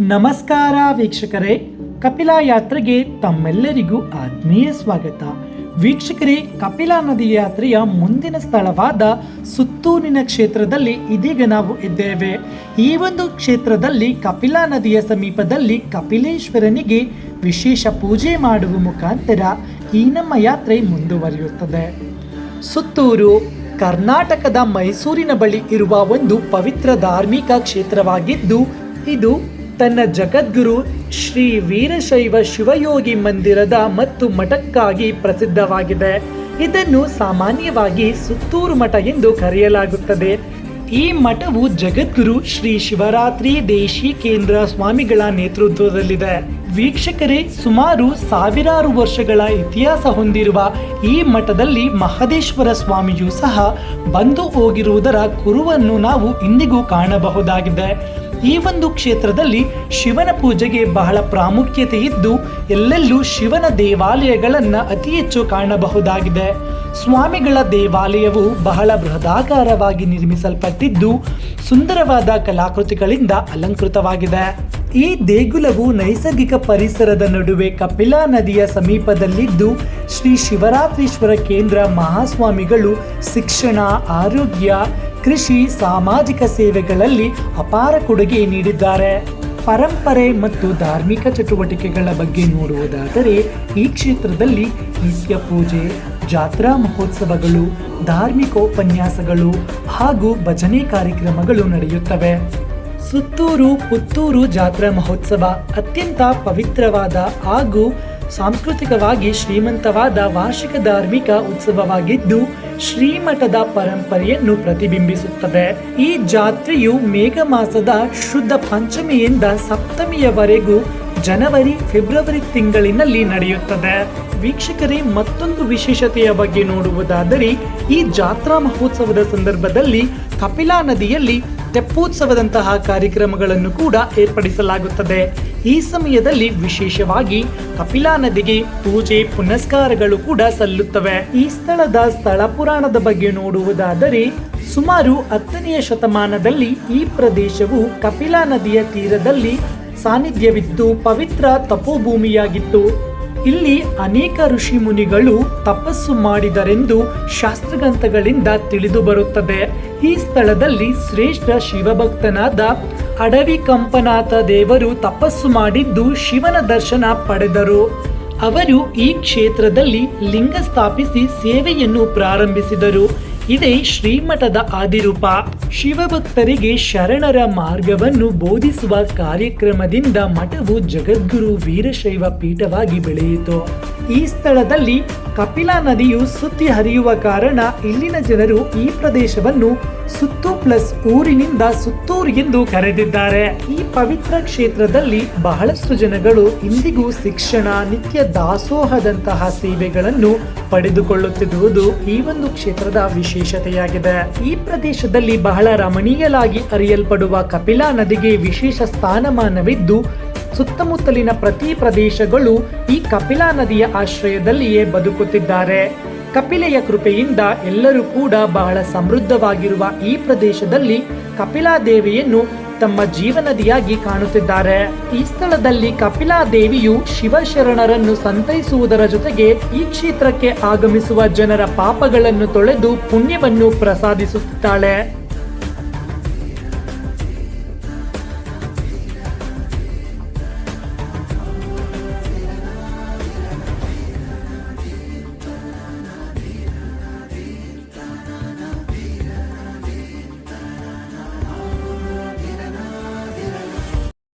ನಮಸ್ಕಾರ ವೀಕ್ಷಕರೇ. ಕಪಿಲಾ ಯಾತ್ರೆಗೆ ತಮ್ಮೆಲ್ಲರಿಗೂ ಆತ್ಮೀಯ ಸ್ವಾಗತ. ವೀಕ್ಷಕರೇ, ಕಪಿಲಾ ನದಿ ಯಾತ್ರೆಯ ಮುಂದಿನ ಸ್ಥಳವಾದ ಸುತ್ತೂರಿನ ಕ್ಷೇತ್ರದಲ್ಲಿ ಇದೀಗ ನಾವು ಇದ್ದೇವೆ. ಈ ಒಂದು ಕ್ಷೇತ್ರದಲ್ಲಿ, ಕಪಿಲಾ ನದಿಯ ಸಮೀಪದಲ್ಲಿ ಕಪಿಲೇಶ್ವರನಿಗೆ ವಿಶೇಷ ಪೂಜೆ ಮಾಡುವ ಮುಖಾಂತರ ಈ ನಮ್ಮ ಯಾತ್ರೆ ಮುಂದುವರಿಯುತ್ತದೆ. ಸುತ್ತೂರು, ಕರ್ನಾಟಕದ ಮೈಸೂರಿನ ಬಳಿ ಇರುವ ಒಂದು ಪವಿತ್ರ ಧಾರ್ಮಿಕ ಕ್ಷೇತ್ರವಾಗಿದ್ದು, ಇದು ತನ್ನ ಜಗದ್ಗುರು ಶ್ರೀ ವೀರಶೈವ ಶಿವಯೋಗಿ ಮಂದಿರದ ಮತ್ತು ಮಠಕ್ಕಾಗಿ ಪ್ರಸಿದ್ಧವಾಗಿದೆ. ಇದನ್ನು ಸಾಮಾನ್ಯವಾಗಿ ಸುತ್ತೂರು ಮಠ ಎಂದು ಕರೆಯಲಾಗುತ್ತದೆ. ಈ ಮಠವು ಜಗದ್ಗುರು ಶ್ರೀ ಶಿವರಾತ್ರಿ ದೇಶಿ ಕೇಂದ್ರ ಸ್ವಾಮಿಗಳ ನೇತೃತ್ವದಲ್ಲಿದೆ. ವೀಕ್ಷಕರೇ, ಸುಮಾರು ಸಾವಿರಾರು ವರ್ಷಗಳ ಇತಿಹಾಸ ಹೊಂದಿರುವ ಈ ಮಠದಲ್ಲಿ ಮಹದೇಶ್ವರ ಸ್ವಾಮಿಯೂ ಸಹ ಬಂದು ಹೋಗಿರುವುದರ ಕುರುವನ್ನು ನಾವು ಇಂದಿಗೂ ಕಾಣಬಹುದಾಗಿದೆ. ಈ ಒಂದು ಕ್ಷೇತ್ರದಲ್ಲಿ ಶಿವನ ಪೂಜೆಗೆ ಬಹಳ ಪ್ರಾಮುಖ್ಯತೆ ಇದ್ದು, ಎಲ್ಲೆಲ್ಲೂ ಶಿವನ ದೇವಾಲಯಗಳನ್ನು ಅತಿ ಹೆಚ್ಚು ಕಾಣಬಹುದಾಗಿದೆ. ಸ್ವಾಮಿಗಳ ದೇವಾಲಯವು ಬಹಳ ಬೃಹದಾಕಾರವಾಗಿ ನಿರ್ಮಿಸಲ್ಪಟ್ಟಿದ್ದು, ಸುಂದರವಾದ ಕಲಾಕೃತಿಗಳಿಂದ ಅಲಂಕೃತವಾಗಿದೆ. ಈ ದೇಗುಲವು ನೈಸರ್ಗಿಕ ಪರಿಸರದ ನಡುವೆ ಕಪಿಲಾ ನದಿಯ ಸಮೀಪದಲ್ಲಿದ್ದು, ಶ್ರೀ ಶಿವರಾತ್ರೀಶ್ವರ ಕೇಂದ್ರ ಮಹಾಸ್ವಾಮಿಗಳು ಶಿಕ್ಷಣ, ಆರೋಗ್ಯ ಕೃಷಿ, ಸಾಮಾಜಿಕ ಸೇವೆಗಳಲ್ಲಿ ಅಪಾರ ಕೊಡುಗೆ ನೀಡಿದ್ದಾರೆ. ಪರಂಪರೆ ಮತ್ತು ಧಾರ್ಮಿಕ ಚಟುವಟಿಕೆಗಳ ಬಗ್ಗೆ ನೋಡುವುದಾದರೆ, ಈ ಕ್ಷೇತ್ರದಲ್ಲಿ ನಿತ್ಯ ಪೂಜೆ, ಜಾತ್ರಾ ಮಹೋತ್ಸವಗಳು, ಧಾರ್ಮಿಕೋಪನ್ಯಾಸಗಳು ಹಾಗೂ ಭಜನೆ ಕಾರ್ಯಕ್ರಮಗಳು ನಡೆಯುತ್ತವೆ. ಸುತ್ತೂರು, ಪುತ್ತೂರು ಜಾತ್ರಾ ಮಹೋತ್ಸವ ಅತ್ಯಂತ ಪವಿತ್ರವಾದ ಹಾಗೂ ಸಾಂಸ್ಕೃತಿಕವಾಗಿ ಶ್ರೀಮಂತವಾದ ವಾರ್ಷಿಕ ಧಾರ್ಮಿಕ ಉತ್ಸವವಾಗಿದ್ದು, ಶ್ರೀಮಠದ ಪರಂಪರೆಯನ್ನು ಪ್ರತಿಬಿಂಬಿಸುತ್ತದೆ. ಈ ಜಾತ್ರೆಯು ಮೇಘ ಮಾಸದ ಶುದ್ಧ ಪಂಚಮಿಯಿಂದ ಸಪ್ತಮಿಯವರೆಗೂ ಜನವರಿ, ಫೆಬ್ರವರಿ ತಿಂಗಳಿನಲ್ಲಿ ನಡೆಯುತ್ತದೆ. ವೀಕ್ಷಕರೇ, ಮತ್ತೊಂದು ವಿಶೇಷತೆಯ ಬಗ್ಗೆ ನೋಡುವುದಾದರೆ, ಈ ಜಾತ್ರಾ ಮಹೋತ್ಸವದ ಸಂದರ್ಭದಲ್ಲಿ ಕಪಿಲಾ ನದಿಯಲ್ಲಿ ತೆಪ್ಪೋತ್ಸವದಂತಹ ಕಾರ್ಯಕ್ರಮಗಳನ್ನು ಕೂಡ ಏರ್ಪಡಿಸಲಾಗುತ್ತದೆ. ಈ ಸಮಯದಲ್ಲಿ ವಿಶೇಷವಾಗಿ ಕಪಿಲಾ ನದಿಗೆ ಪೂಜೆ, ಪುನಸ್ಕಾರಗಳು ಕೂಡ ಸಲ್ಲುತ್ತವೆ. ಈ ಸ್ಥಳದ ಸ್ಥಳ ಪುರಾಣದ ಬಗ್ಗೆ ನೋಡುವುದಾದರೆ, ಸುಮಾರು ಹತ್ತನೆಯ ಶತಮಾನದಲ್ಲಿ ಈ ಪ್ರದೇಶವು ಕಪಿಲಾ ನದಿಯ ತೀರದಲ್ಲಿ ಸಾನ್ನಿಧ್ಯವಿದ್ದು ಪವಿತ್ರ ತಪೋಭೂಮಿಯಾಗಿತ್ತು. ಇಲ್ಲಿ ಅನೇಕ ಋಷಿ ಮುನಿಗಳು ತಪಸ್ಸು ಮಾಡಿದರೆಂದು ಶಾಸ್ತ್ರಗ್ರಂಥಗಳಿಂದ ತಿಳಿದು ಬರುತ್ತದೆ. ಈ ಸ್ಥಳದಲ್ಲಿ ಶ್ರೇಷ್ಠ ಶಿವಭಕ್ತನಾದ ಅಡವಿ ಕಂಪನಾಥ ದೇವರು ತಪಸ್ಸು ಮಾಡಿದ್ದು ಶಿವನ ದರ್ಶನ ಪಡೆದರು. ಅವರು ಈ ಕ್ಷೇತ್ರದಲ್ಲಿ ಲಿಂಗ ಸ್ಥಾಪಿಸಿ ಸೇವೆಯನ್ನು ಪ್ರಾರಂಭಿಸಿದರು. ಇದೇ ಶ್ರೀಮಠದ ಆದಿರೂಪ ಶಿವಭಕ್ತರಿಗೆ ಶರಣರ ಮಾರ್ಗವನ್ನು ಬೋಧಿಸುವ ಕಾರ್ಯಕ್ರಮದಿಂದ ಮಠವು ಜಗದ್ಗುರು ವೀರಶೈವ ಪೀಠವಾಗಿ ಬೆಳೆಯಿತು. ಈ ಸ್ಥಳದಲ್ಲಿ ಕಪಿಲಾ ನದಿಯು ಸುತ್ತಿ ಹರಿಯುವ ಕಾರಣ ಇಲ್ಲಿನ ಜನರು ಈ ಪ್ರದೇಶವನ್ನು ಸುತ್ತು ಪ್ಲಸ್ ಊರಿನಿಂದ ಸುತ್ತೂರು ಎಂದು ಕರೆದಿದ್ದಾರೆ. ಈ ಪವಿತ್ರ ಕ್ಷೇತ್ರದಲ್ಲಿ ಬಹಳಷ್ಟು ಜನಗಳು ಇಂದಿಗೂ ಶಿಕ್ಷಣ, ನಿತ್ಯ ದಾಸೋಹದಂತಹ ಸೇವೆಗಳನ್ನು ಪಡೆದುಕೊಳ್ಳುತ್ತಿರುವುದು ಈ ಒಂದು ಕ್ಷೇತ್ರದ ವಿಶೇಷತೆಯಾಗಿದೆ. ಈ ಪ್ರದೇಶದಲ್ಲಿ ಬಹಳ ರಮಣೀಯಲಾಗಿ ಅರಿಯಲ್ಪಡುವ ಕಪಿಲಾ ನದಿಗೆ ವಿಶೇಷ ಸ್ಥಾನಮಾನವಿದ್ದು ಸುತ್ತಮುತ್ತಲಿನ ಪ್ರತಿ ಪ್ರದೇಶಗಳು ಈ ಕಪಿಲಾ ನದಿಯ ಆಶ್ರಯದಲ್ಲಿಯೇ ಬದುಕುತ್ತಿದ್ದಾರೆ. ಕಪಿಲೆಯ ಕೃಪೆಯಿಂದ ಎಲ್ಲರೂ ಕೂಡ ಬಹಳ ಸಮೃದ್ಧವಾಗಿರುವ ಈ ಪ್ರದೇಶದಲ್ಲಿ ಕಪಿಲಾ ದೇವಿಯನ್ನು ತಮ್ಮ ಜೀವನದಿಯಾಗಿ ಕಾಣುತ್ತಿದ್ದಾರೆ. ಈ ಸ್ಥಳದಲ್ಲಿ ಕಪಿಲಾ ದೇವಿಯು ಶಿವಶರಣರನ್ನು ಸಂತೈಸುವುದರ ಜೊತೆಗೆ ಈ ಕ್ಷೇತ್ರಕ್ಕೆ ಆಗಮಿಸುವ ಜನರ ಪಾಪಗಳನ್ನು ತೊಳೆದು ಪುಣ್ಯವನ್ನು ಪ್ರಸಾದಿಸುತ್ತಿದ್ದಾಳೆ.